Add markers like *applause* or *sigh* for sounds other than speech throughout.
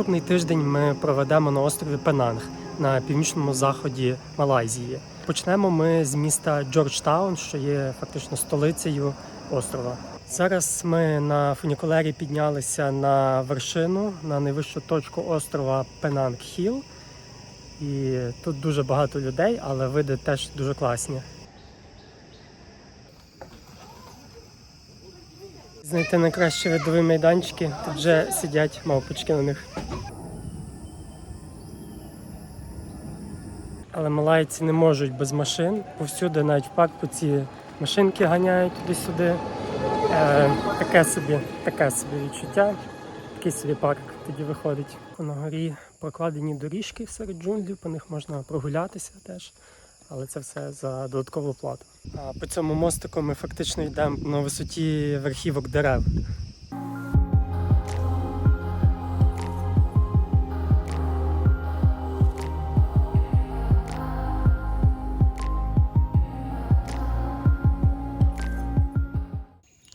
Наступний тиждень ми проведемо на острові Пенанг на північному заході Малайзії. Почнемо ми з міста Джорджтаун, що є фактично столицею острова. Зараз ми на фунікулері піднялися на вершину, на найвищу точку острова Пенанг Хіл. І тут дуже багато людей, але види теж дуже класні. Знайти найкращі видові майданчики. Тут вже сидять мавпочки на них. Але малайці не можуть без машин. Повсюди, навіть в парку, ці машинки ганяють туди-сюди. Е, таке собі, таке собі відчуття. Такий собі парк тоді виходить. На горі прокладені доріжки серед джунглів, по них можна прогулятися теж. Але це все за додаткову плату. А по цьому мостику ми фактично йдемо на висоті верхівок дерев.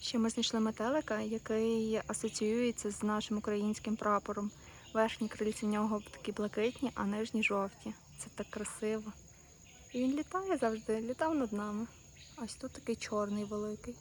Ще ми знайшли метелика, який асоціюється з нашим українським прапором. Верхні крильці в нього такі блакитні, а нижні жовті. Це так красиво. І він літає завжди, літав над нами. Ось тут такий чорний великий.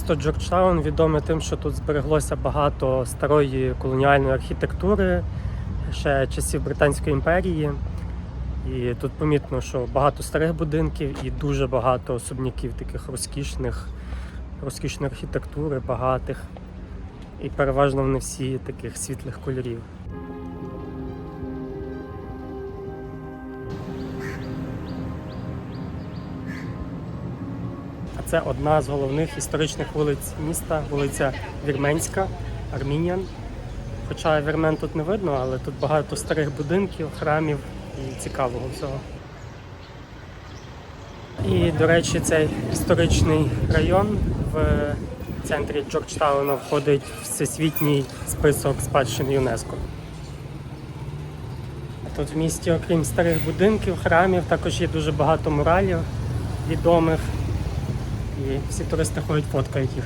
Місто Джорджтаун відоме тим, що тут збереглося багато старої колоніальної архітектури ще часів Британської імперії. І тут помітно, що багато старих будинків і дуже багато особняків таких розкішних, розкішної архітектури, багатих. І переважно вони всі таких світлих кольорів. Це одна з головних історичних вулиць міста, вулиця Вірменська, Армініан. Хоча вірмен тут не видно, але тут багато старих будинків, храмів і цікавого всього. І, до речі, цей історичний район в центрі Джорджтауна входить в всесвітній список спадщини ЮНЕСКО. Тут в місті, окрім старих будинків, храмів, також є дуже багато муралів відомих. І всі туристи ходять фоткають їх.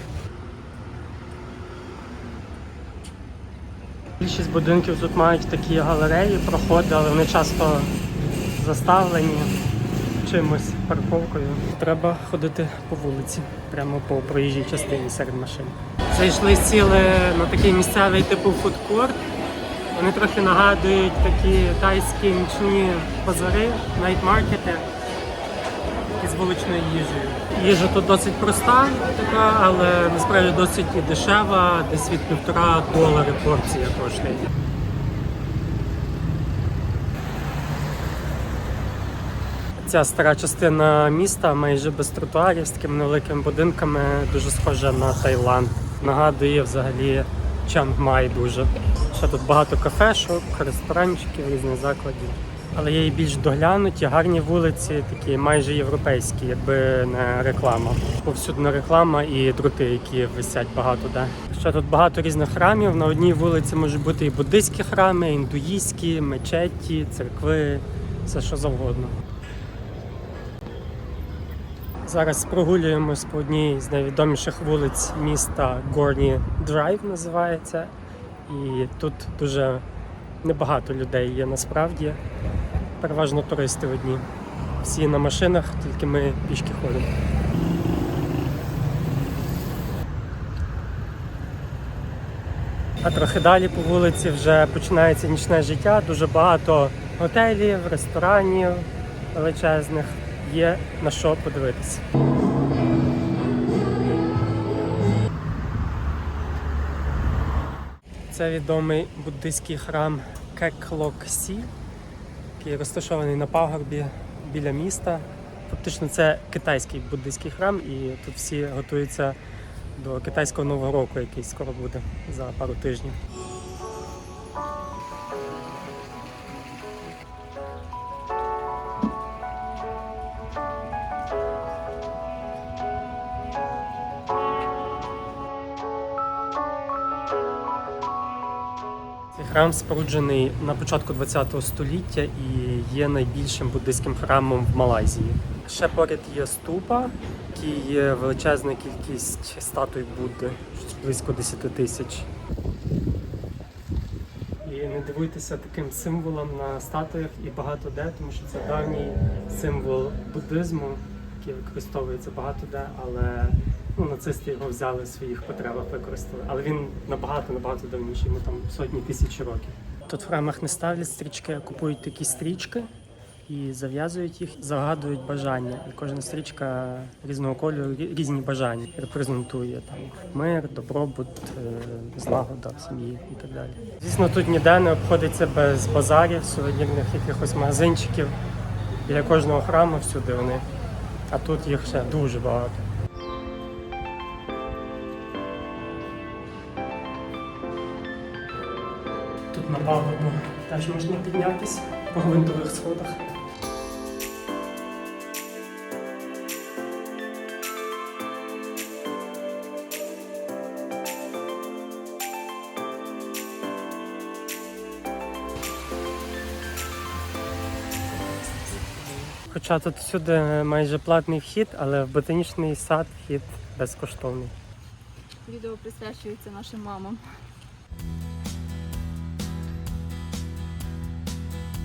Більшість будинків тут мають такі галереї, проходи, але вони часто заставлені чимось парковкою. Треба ходити по вулиці, прямо по проїжджій частині серед машин. Зайшли сіли на такий місцевий типу фудкорт. Вони трохи нагадують такі тайські нічні базари, найтмаркети із вуличною їжею. Їжа тут досить проста, така, але насправді досить і дешева, десь від півтора долари порція коштує. Ця стара частина міста майже без тротуарів з такими невеликими будинками, дуже схожа на Таїланд. Нагадує взагалі Чангмай дуже. Ще тут багато кафешок, ресторанчиків, різних закладів. Але є і більш доглянуті, гарні вулиці, такі майже європейські, якби не реклама. Повсюдна реклама і дроти, які висять багато де. Ще тут багато різних храмів. На одній вулиці можуть бути і буддийські храми, і індуїстські, мечеті, церкви, все що завгодно. Зараз прогулюємось по одній з найвідоміших вулиць міста Горні Драйв називається. І тут дуже небагато людей є насправді. Переважно туристи одні. Всі на машинах, тільки ми пішки ходимо. А трохи далі по вулиці вже починається нічне життя. Дуже багато готелів, ресторанів величезних. Є на що подивитися. Це відомий буддийський храм Кеклоксі, який розташований на пагорбі біля міста. Фактично це китайський буддийський храм, і тут всі готуються до китайського нового року, який скоро буде за пару тижнів. Цей храм споруджений на початку ХХ століття і є найбільшим буддийським храмом в Малайзії. Ще поряд є ступа, в якій є величезна кількість статуй Будди, близько 10 тисяч. І не дивуйтеся таким символом на статуях і багато де, тому що це давній символ буддизму, який використовується багато де, але ну, нацисти його взяли в своїх потребах, використали. Але він набагато набагато давніший, йому там сотні тисяч років. Тут в храмах не ставлять стрічки, а купують такі стрічки і зав'язують їх, загадують бажання. І кожна стрічка різного кольору різні бажання репрезентує там мир, добробут, е, злагода сім'ї і так далі. Звісно, тут ніде не обходиться без базарів, сувенірних якихось магазинчиків. Біля кожного храму всюди вони. А тут їх ще дуже багато. Пагорбу теж можна піднятися по гвинтових сходах. Хоча тут всюди майже платний вхід, але в ботанічний сад вхід безкоштовний. Відео присвячується нашим мамам.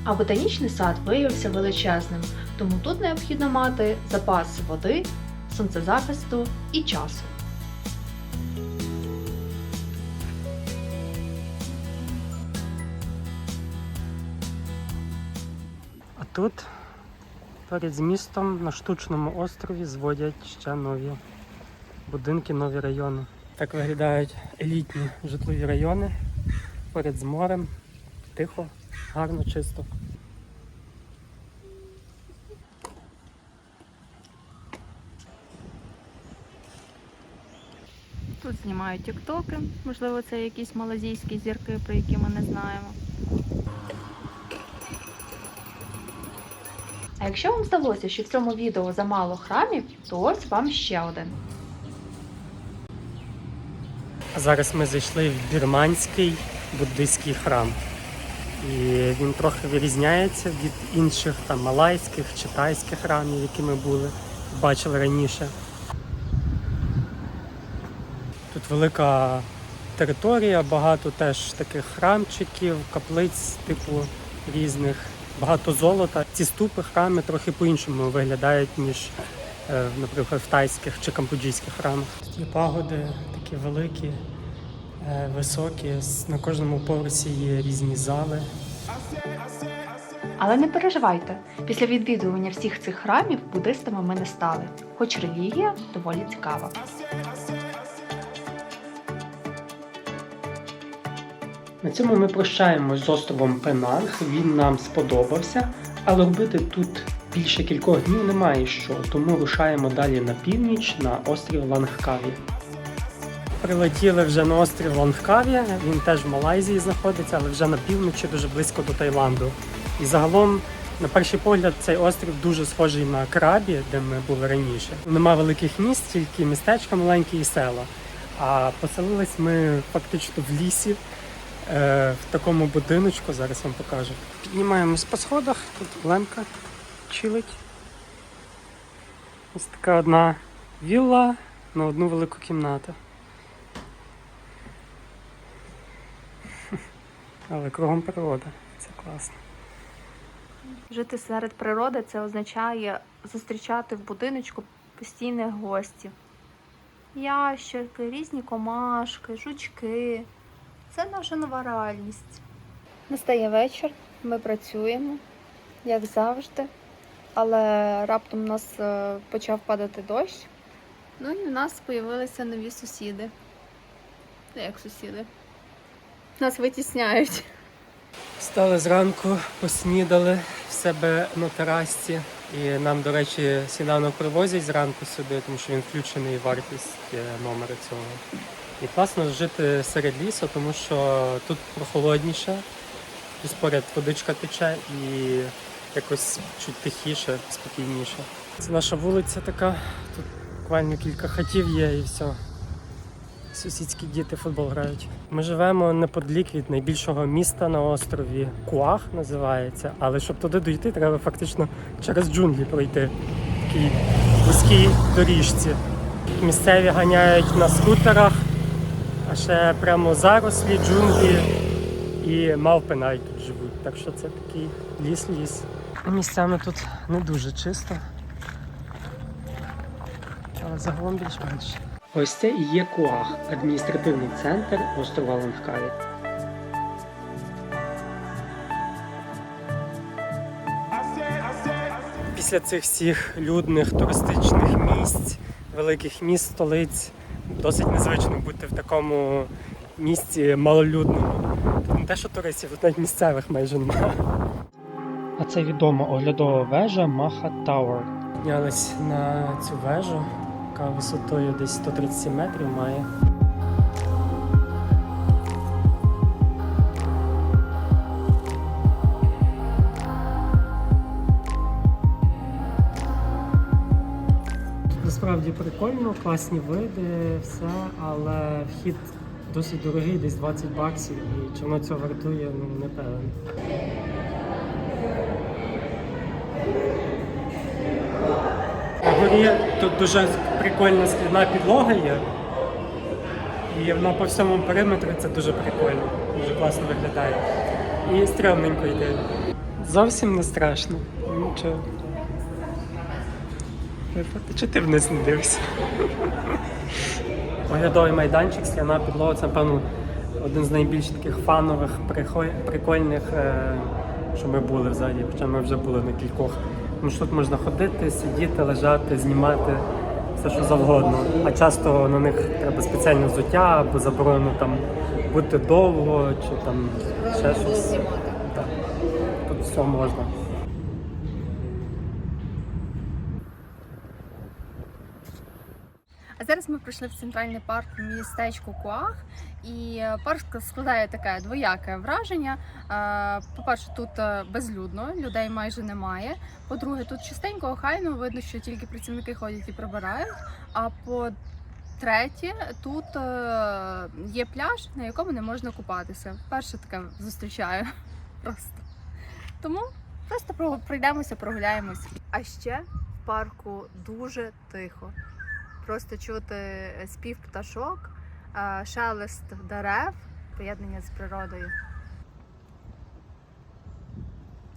А ботанічний сад виявився величезним, тому тут необхідно мати запас води, сонцезахисту і часу. А тут перед з містом на штучному острові зводять ще нові будинки, нові райони. Так виглядають елітні житлові райони поряд з морем. Тихо, гарно, чисто. Тут знімають тіктоки, можливо, це якісь малазійські зірки, про які ми не знаємо. А якщо вам здалося, що в цьому відео замало храмів, то ось вам ще один. Зараз ми зайшли в бірманський буддийський храм. І він трохи вирізняється від інших там малайських чи тайських храмів, які ми були, бачили раніше. Тут велика територія, багато теж таких храмчиків, каплиць, типу різних, багато золота. Ці ступи, храми трохи по-іншому виглядають, ніж, е, наприклад, в тайських чи камбоджійських храмах. Тут є пагоди такі великі, високі. На кожному поверсі є різні зали. Але не переживайте, після відвідування всіх цих храмів буддистами ми не стали, хоч релігія доволі цікава. На цьому ми прощаємось з островом Пенанг. Він нам сподобався, але робити тут більше кількох днів немає що, тому рушаємо далі на північ на острів Лангкаві. Прилетіли вже на острів Лангкаві, він теж в Малайзії знаходиться, але вже на півночі, дуже близько до Таїланду. І загалом, на перший погляд, цей острів дуже схожий на Крабі, де ми були раніше. Нема великих міст, тільки містечка маленькі і села. А поселились ми фактично в лісі, е, в такому будиночку, зараз вам покажу. Піднімаємось по сходах, тут Лемка чилить. Ось така одна вілла на одну велику кімнату. Але кругом природа, це класно. Жити серед природи це означає зустрічати в будиночку постійних гостів. Ящерки, різні комашки, жучки. Це наша нова реальність. Настає вечір, ми працюємо, як завжди, але раптом у нас е, почав падати дощ. Ну і в нас з'явилися нові сусіди. Як сусіди? Нас витісняють. Встали зранку, поснідали в себе на терасі. І нам, до речі, сніданок привозять зранку сюди, тому що він включений в вартість е, номера цього. І класно жити серед лісу, тому що тут прохолодніше, десь поряд водичка тече і якось чуть тихіше, спокійніше. Це наша вулиця така, тут буквально кілька хатів є і все. Сусідські діти футбол грають. Ми живемо неподалік від найбільшого міста на острові Куах називається. Але щоб туди дійти, треба фактично через джунглі пройти. Такій вузькій доріжці. Місцеві ганяють на скутерах, а ще прямо зарослі, джунглі і мавпи навіть тут живуть. Так що це такий ліс-ліс. Місцями тут не дуже чисто. Але загалом більш-менш. Ось це і є Куах, адміністративний центр острова Ланкаві. Після цих всіх людних туристичних місць, великих міст, столиць, досить незвично бути в такому місці малолюдному. Тут не те, що туристів, тут навіть місцевих майже немає. А це відома оглядова вежа Маха Тауер. Піднялись на цю вежу, яка висотою десь 137 метрів має. Насправді прикольно, класні види, все, але вхід досить дорогий, десь 20 баксів, і воно цього вартує, ну не певен. Горі тут дуже прикольна скляна підлога є. І вона по всьому периметру це дуже прикольно, дуже класно виглядає. І стрімненько йде. Зовсім не страшно. Нічого. Чи ти вниз не дивишся? *laughs* Оглядовий майданчик, скляна підлога, це, напевно, один з найбільш таких фанових, прикольних, е, що ми були взагалі, хоча ми вже були на кількох. Тому що тут можна ходити, сидіти, лежати, знімати все, що завгодно. А часто на них треба спеціальне взуття або заборонено там бути довго чи там ще щось. Так. Тут все можна. А зараз ми прийшли в центральний парк містечку Куах, і парк складає таке двояке враження. Е, По-перше, тут е, безлюдно, людей майже немає. По-друге, тут чистенько, охайно, видно, що тільки працівники ходять і прибирають. А по Третє, тут е, є пляж, на якому не можна купатися. Вперше таке зустрічаю *laughs* просто. Тому просто про- пройдемося, прогуляємось. А ще в парку дуже тихо. Просто чути спів пташок, е, шелест дерев, поєднання з природою.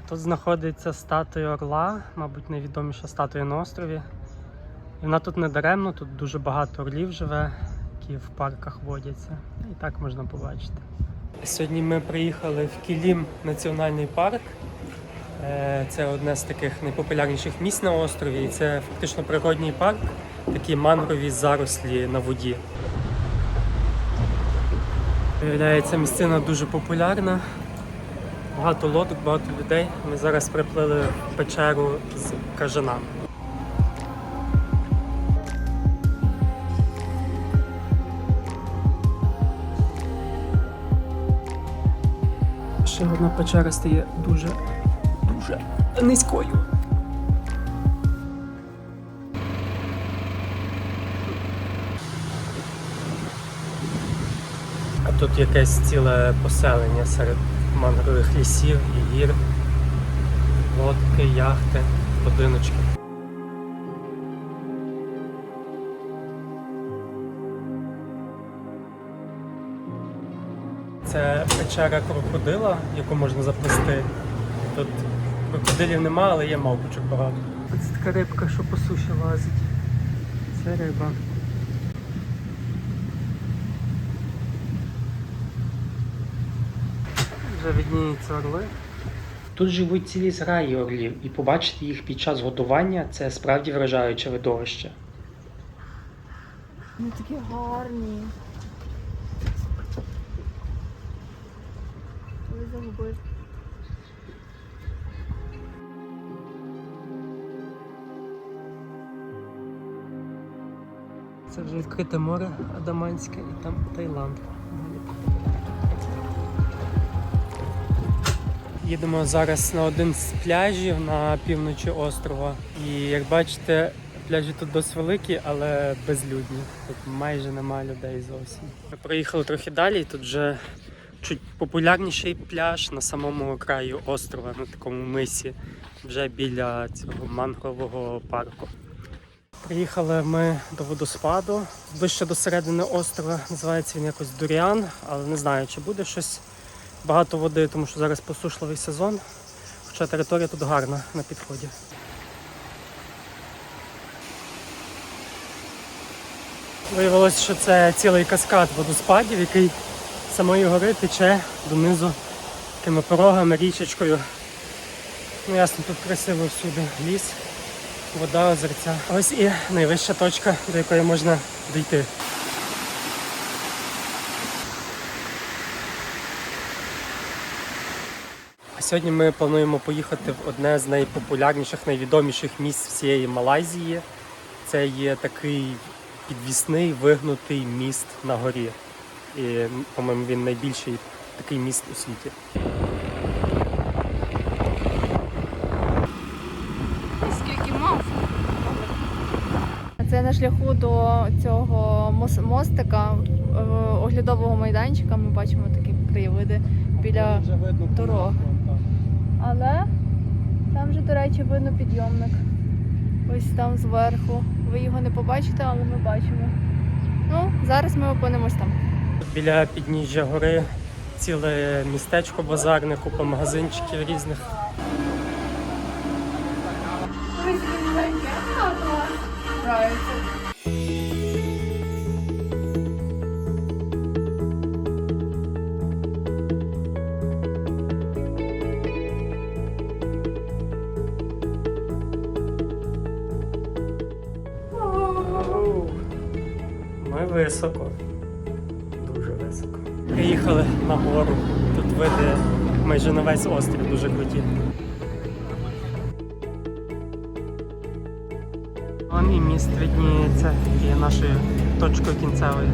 Тут знаходиться статуя орла, мабуть, найвідоміша статуя на острові. І вона тут не даремно, тут дуже багато орлів живе, які в парках водяться. І так можна побачити. Сьогодні ми приїхали в Кілім національний парк. Е, Це одне з таких найпопулярніших місць на острові. І це фактично природній парк, такі мангрові зарослі на воді. Виявляється, місцина дуже популярна. Багато лодок, багато людей. Ми зараз приплили в печеру з кажанами. Ще одна печера стає дуже, дуже низькою. Тут якесь ціле поселення серед мангрових лісів і гір, лодки, яхти, будиночки. Це печера крокодила, яку можна заплести. Тут крокодилів нема, але є мавпочок багато. Це така рибка, що по суші лазить. Це риба. Вже відніються орли. Тут живуть цілі зграї орлів, і побачити їх під час годування це справді вражаюче видовище. Вони такі гарні. Ви загубили. Це вже відкрите море Адаманське і там Таїланд. Їдемо зараз на один з пляжів на півночі острова. І як бачите, Пляжі тут досить великі, але безлюдні. Тут майже нема людей зовсім. Ми проїхали трохи далі, і тут вже чуть популярніший пляж на самому краю острова, на такому мисі, вже біля цього мангрового парку. Приїхали ми до водоспаду, ближче до середини острова. Називається він якось Дуріан, але не знаю, чи буде щось багато води, тому що зараз посушливий сезон. Хоча територія тут гарна на підході. Виявилось, що це цілий каскад водоспадів, який з самої гори тече донизу такими порогами, річечкою. Ну ясно, тут красиво всюди ліс, вода, озерця. Ось і найвища точка, до якої можна дійти. Сьогодні ми плануємо поїхати в одне з найпопулярніших, найвідоміших місць всієї Малайзії. Це є такий підвісний вигнутий міст на горі. І, по-моєму, він найбільший такий міст у світі. Скільки мав? Це на шляху до цього мостика, е, оглядового майданчика. Ми бачимо такі краєвиди біля дороги. Але там вже, до речі, видно підйомник. Ось там зверху. Ви його не побачите, але ми бачимо. Ну, зараз ми опинимось там. Біля підніжжя гори ціле містечко базарне, купа магазинчиків різних. Ми високо. Дуже високо. Приїхали на гору. Тут види майже на весь острів дуже круті. І міст відніється і нашою точкою кінцевою.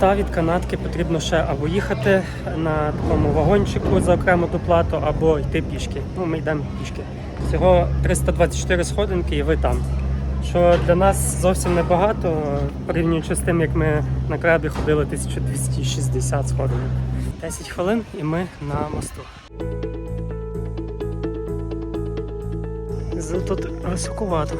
А від канатки потрібно ще або їхати на такому вагончику за окрему доплату, або йти пішки. Ну, ми йдемо пішки. Всього 324 сходинки і ви там. Що для нас зовсім небагато, порівнюючи з тим, як ми на крабі ходили 1260 сходинок. 10 хвилин і ми на мосту. Тут високувато.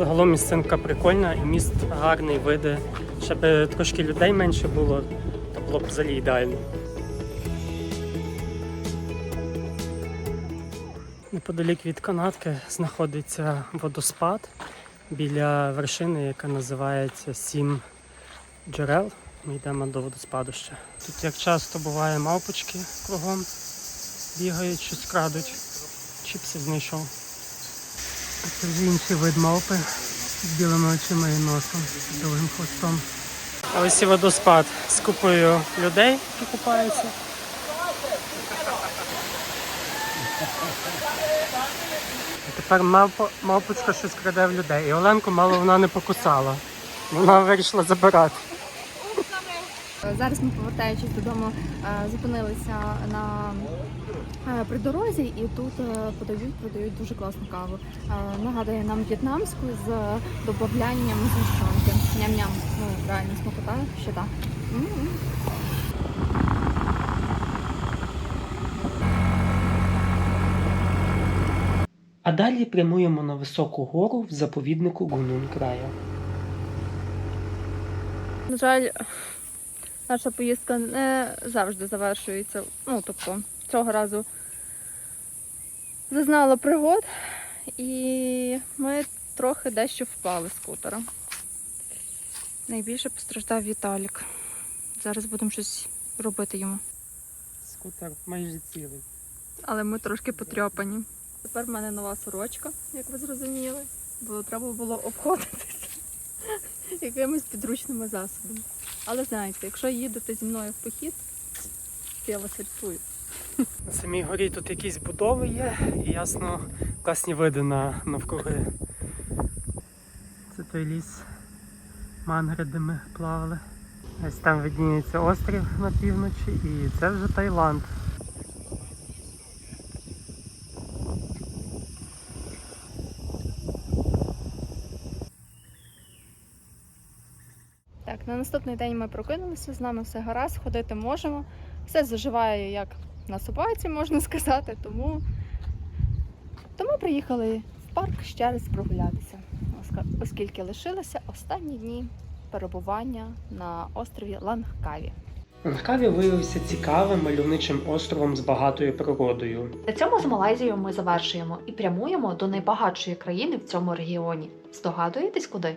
Загалом місцинка прикольна і міст гарний, види. Ще б трошки людей менше було, то було б взагалі ідеально. Неподалік від канатки знаходиться водоспад біля вершини, яка називається Сім джерел. Ми йдемо до водоспаду ще. Тут як часто буває мавпочки кругом бігають, щось крадуть. Чіпси знайшов. А Це вже інший вид мавпи з білими очима і носом, з довгим хвостом. А ось і водоспад з купою людей, які купаються. І тепер мавпо, мавпочка щось краде в людей. І Оленку мало вона не покусала. Вона вирішила забирати. Зараз ми, повертаючись додому, е, зупинилися на е, при дорозі і тут е, подають, продають дуже класну каву. Нагадує нам в'єтнамську з додаванням згущенки. Ням-ням. Ну, реально смакота, ще так. А далі прямуємо на високу гору в заповіднику Гунун краю. На жаль, наша поїздка не завжди завершується. Ну, тобто, цього разу зазнала пригод, і ми трохи дещо впали з скутера. Найбільше постраждав Віталік. Зараз будемо щось робити йому. Скутер майже цілий. Але ми трошки потрьопані. Тепер в мене нова сорочка, як ви зрозуміли, бо треба було обходитися *laughs* якимись підручними засобами. Але знаєте, якщо їдете зі мною в похід, то я вас рятую. На самій горі тут якісь будови є, і ясно класні види на навкруги. Це той ліс Мангри, де ми плавали. Ось там видніється острів на півночі, і це вже Таїланд. Наступний день ми прокинулися, з нами все гаразд, ходити можемо. Все заживає як на собаці, можна сказати, тому, тому приїхали в парк ще раз прогулятися, оскільки лишилися останні дні перебування на острові Лангкаві. Лангкаві виявився цікавим мальовничим островом з багатою природою. На цьому з Малайзією ми завершуємо і прямуємо до найбагатшої країни в цьому регіоні. Здогадуєтесь куди?